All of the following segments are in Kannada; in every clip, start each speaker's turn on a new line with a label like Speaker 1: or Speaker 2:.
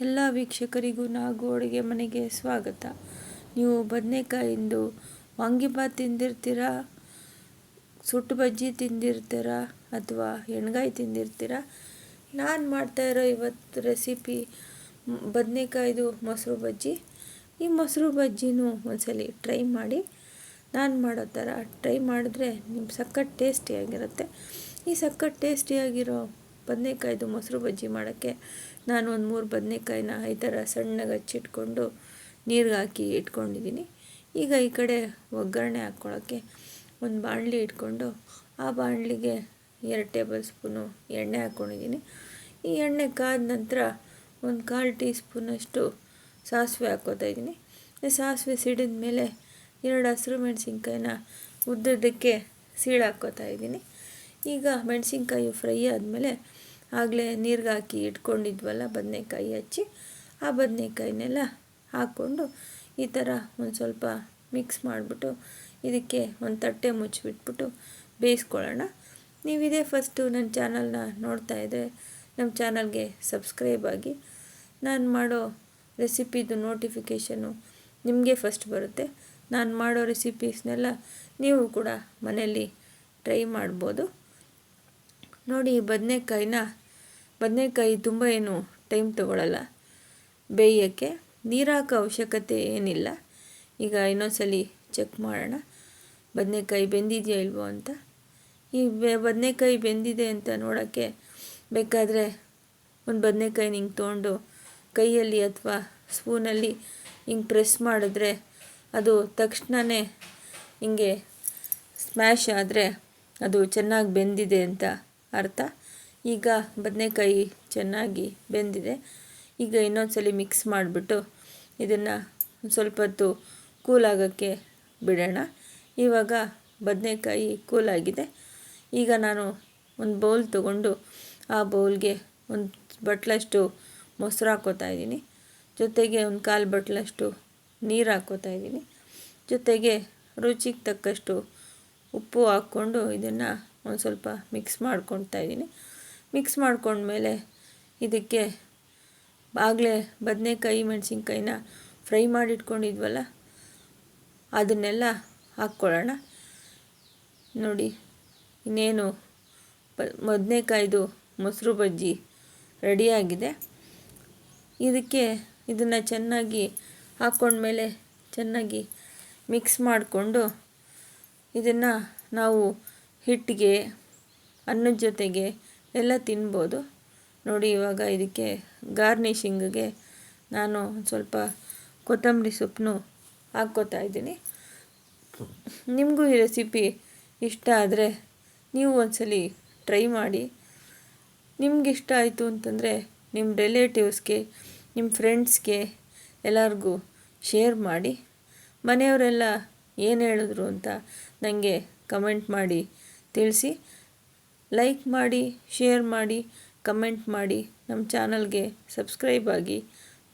Speaker 1: ಎಲ್ಲ ವೀಕ್ಷಕರಿಗೂ ನಾಗು ಅಡುಗೆ ಮನೆಗೆ ಸ್ವಾಗತ. ನೀವು ಬದನೆಕಾಯಿಂದು ವಾಂಗಿಬಾತ್ ತಿಂದಿರ್ತೀರಾ? ಸುಟ್ಟು ಬಜ್ಜಿ ತಿಂದಿರ್ತೀರಾ? ಅಥವಾ ಎಣ್ಗಾಯಿ ತಿಂದಿರ್ತೀರಾ? ನಾನು ಮಾಡ್ತಾಯಿರೋ ಇವತ್ತು ರೆಸಿಪಿ ಬದನೆಕಾಯ್ದು ಮೊಸರು ಬಜ್ಜಿ. ಈ ಮೊಸರು ಬಜ್ಜಿನೂ ಒಂದ್ಸಲಿ ಟ್ರೈ ಮಾಡಿ. ನಾನು ಮಾಡೋ ಥರ ಟ್ರೈ ಮಾಡಿದ್ರೆ ನಿಮ್ಮ ಸಖತ್ ಟೇಸ್ಟಿಯಾಗಿರುತ್ತೆ ಈ ಸಖತ್ ಟೇಸ್ಟಿಯಾಗಿರೋ ಬದನೆಕಾಯ್ದು ಮೊಸರು ಬಜ್ಜಿ ಮಾಡೋಕ್ಕೆ ನಾನು ಒಂದು ಮೂರು ಬದನೆಕಾಯಿನ ಈ ಥರ ಸಣ್ಣಗೆ ಹಚ್ಚಿಟ್ಕೊಂಡು ನೀರಿಗೆ ಹಾಕಿ ಇಟ್ಕೊಂಡಿದ್ದೀನಿ. ಈಗ ಈ ಕಡೆ ಒಗ್ಗರಣೆ ಹಾಕ್ಕೊಳ್ಳೋಕ್ಕೆ ಒಂದು ಬಾಣಲಿ ಇಟ್ಕೊಂಡು ಆ ಬಾಣಲಿಗೆ ಎರಡು ಟೇಬಲ್ ಸ್ಪೂನು ಎಣ್ಣೆ ಹಾಕ್ಕೊಂಡಿದ್ದೀನಿ. ಈ ಎಣ್ಣೆ ಕಾದ ನಂತರ ಒಂದು ಕಾಲು ಟೀ ಸ್ಪೂನಷ್ಟು ಸಾಸಿವೆ ಹಾಕ್ಕೋತಾ ಇದ್ದೀನಿ. ಸಾಸಿವೆ ಸಿಡಿದ ಮೇಲೆ ಎರಡು ಹಸಿರು ಮೆಣಸಿನ್ಕಾಯಿನ ಉದ್ದದಕ್ಕೆ ಸೀಳು ಹಾಕ್ಕೋತಾ ಇದ್ದೀನಿ. ಈಗ ಮೆಣಸಿನ್ಕಾಯಿ ಫ್ರೈ ಆದಮೇಲೆ ಆಗಲೇ ನೀರಿಗೆ ಹಾಕಿ ಇಟ್ಕೊಂಡಿದ್ವಲ್ಲ, ಬದನೆಕಾಯಿ ಹಚ್ಚಿ ಆ ಬದನೆಕಾಯಿನೆಲ್ಲ ಹಾಕ್ಕೊಂಡು ಈ ಥರ ಒಂದು ಸ್ವಲ್ಪ ಮಿಕ್ಸ್ ಮಾಡಿಬಿಟ್ಟು ಇದಕ್ಕೆ ಒಂದು ತಟ್ಟೆ ಮುಚ್ಚಿಬಿಟ್ಬಿಟ್ಟು ಬೇಯಿಸ್ಕೊಳ್ಳೋಣ. ನೀವು ಇದೇ ಫಸ್ಟು ನನ್ನ ಚಾನಲ್ನ ನೋಡ್ತಾ ಇದ್ದರೆ ನಮ್ಮ ಚಾನಲ್ಗೆ ಸಬ್ಸ್ಕ್ರೈಬ್ ಆಗಿ. ನಾನು ಮಾಡೋ ರೆಸಿಪಿದು ನೋಟಿಫಿಕೇಷನು ನಿಮಗೆ ಫಸ್ಟ್ ಬರುತ್ತೆ. ನಾನು ಮಾಡೋ ರೆಸಿಪೀಸ್ನೆಲ್ಲ ನೀವು ಕೂಡ ಮನೆಯಲ್ಲಿ ಟ್ರೈ ಮಾಡ್ಬೋದು. ನೋಡಿ ಬದನೆಕಾಯಿನ, ಬದನೆಕಾಯಿ ತುಂಬ ಏನು ಟೈಮ್ ತಗೊಳ್ಳಲ್ಲ ಬೇಯೋಕ್ಕೆ ನೀರು ಅವಶ್ಯಕತೆ ಏನಿಲ್ಲ. ಈಗ ಇನ್ನೊಂದ್ಸಲಿ ಚೆಕ್ ಮಾಡೋಣ. ಬದನೆಕಾಯಿ ಬೆಂದಿದೆಯಾ ಇಲ್ವೋ ಅಂತ. ಈ ಬದನೆಕಾಯಿ ಬೆಂದಿದೆ ಅಂತ ನೋಡೋಕ್ಕೆ ಬೇಕಾದರೆ ಒಂದು ಬದನೆಕಾಯಿ ಹಿಂಗೆ ತೊಗೊಂಡು ಕೈಯಲ್ಲಿ ಅಥವಾ ಸ್ಪೂನಲ್ಲಿ ಹಿಂಗೆ ಪ್ರೆಸ್ ಮಾಡಿದ್ರೆ ಅದು ತಕ್ಷಣವೇ ಹಿಂಗೆ ಸ್ಮ್ಯಾಶ್ ಆದರೆ ಅದು ಚೆನ್ನಾಗಿ ಬೆಂದಿದೆ ಅಂತ ಅರ್ಥ? ಈಗ ಬದನೆಕಾಯಿ ಚೆನ್ನಾಗಿ ಬೆಂದಿದೆ. ಈಗ ಇನ್ನೊಂದ್ಸಲಿ ಮಿಕ್ಸ್ ಮಾಡಿಬಿಟ್ಟು ಇದನ್ನು ಸ್ವಲ್ಪ ಹೊತ್ತು ಕೂಲಾಗೋಕ್ಕೆ ಬಿಡೋಣ. ಇವಾಗ ಬದನೆಕಾಯಿ ಕೂಲಾಗಿದೆ ಈಗ ನಾನು ಒಂದು ಬೌಲ್ ತಗೊಂಡು ಆ ಬೌಲ್ಗೆ ಒಂದು ಬಟ್ಲಷ್ಟು ಮೊಸರು ಹಾಕೋತಾ ಇದ್ದೀನಿ. ಜೊತೆಗೆ ಒಂದು ಕಾಲು ಬಟ್ಲಷ್ಟು ನೀರು ಹಾಕೋತಾ ಇದ್ದೀನಿ. ಜೊತೆಗೆ ರುಚಿಗೆ ತಕ್ಕಷ್ಟು ಉಪ್ಪು ಹಾಕ್ಕೊಂಡು ಇದನ್ನು ಒಂದು ಸ್ವಲ್ಪ ಮಿಕ್ಸ್ ಮಾಡ್ಕೊಳ್ತಾ ಇದ್ದೀನಿ. ಮಿಕ್ಸ್ ಮಾಡ್ಕೊಂಡ್ಮೇಲೆ ಇದಕ್ಕೆ ಆಗಲೇ ಬದನೆಕಾಯಿ, ಮೆಣಸಿನ್ಕಾಯಿನ ಫ್ರೈ ಮಾಡಿಟ್ಕೊಂಡಿದ್ವಲ್ಲ, ಅದನ್ನೆಲ್ಲ ಹಾಕ್ಕೊಳ್ಳೋಣ. ನೋಡಿ, ಇನ್ನೇನು ಬದನೆಕಾಯ್ದು ಮೊಸರು ಬಜ್ಜಿ ರೆಡಿಯಾಗಿದೆ. ಇದಕ್ಕೆ ಇದನ್ನು ಚೆನ್ನಾಗಿ ಹಾಕ್ಕೊಂಡ್ಮೇಲೆ ಚೆನ್ನಾಗಿ ಮಿಕ್ಸ್ ಮಾಡಿಕೊಂಡು ಇದನ್ನು ನಾವು ಹಿಟ್ಟಿಗೆ, ಅನ್ನದ ಜೊತೆಗೆ ಎಲ್ಲ ತಿನ್ಬೋದು. ನೋಡಿ ಇವಾಗ ಇದಕ್ಕೆ ಗಾರ್ನಿಷಿಂಗಿಗೆ ನಾನು ಸ್ವಲ್ಪ ಕೊತ್ತಂಬರಿ ಸೊಪ್ಪನ್ನು ಹಾಕ್ಕೋತಾ ಇದ್ದೀನಿ. ನಿಮಗೂ ಈ ರೆಸಿಪಿ ಇಷ್ಟ ಆದರೆ ನೀವು ಒಂದ್ಸಲಿ ಟ್ರೈ ಮಾಡಿ. ನಿಮ್ಗೆ ಇಷ್ಟ ಆಯಿತು ಅಂತಂದರೆ ನಿಮ್ಮ ರಿಲೇಟಿವ್ಸ್ಗೆ ನಿಮ್ಮ ಫ್ರೆಂಡ್ಸ್ಗೆ ಎಲ್ಲರಿಗೂ ಶೇರ್ ಮಾಡಿ. ಮನೆಯವರೆಲ್ಲ ಏನು ಹೇಳಿದ್ರು ಅಂತ ನನಗೆ ಕಮೆಂಟ್ ಮಾಡಿ. ತಿಳಿಸಿ. ಲೈಕ್ ಮಾಡಿ ಶೇರ್ ಮಾಡಿ ಕಮೆಂಟ್ ಮಾಡಿ. ನಮ್ಮ ಚಾನಲ್ಗೆ ಸಬ್ಸ್ಕ್ರೈಬ್ ಆಗಿ.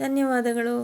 Speaker 1: ಧನ್ಯವಾದಗಳು.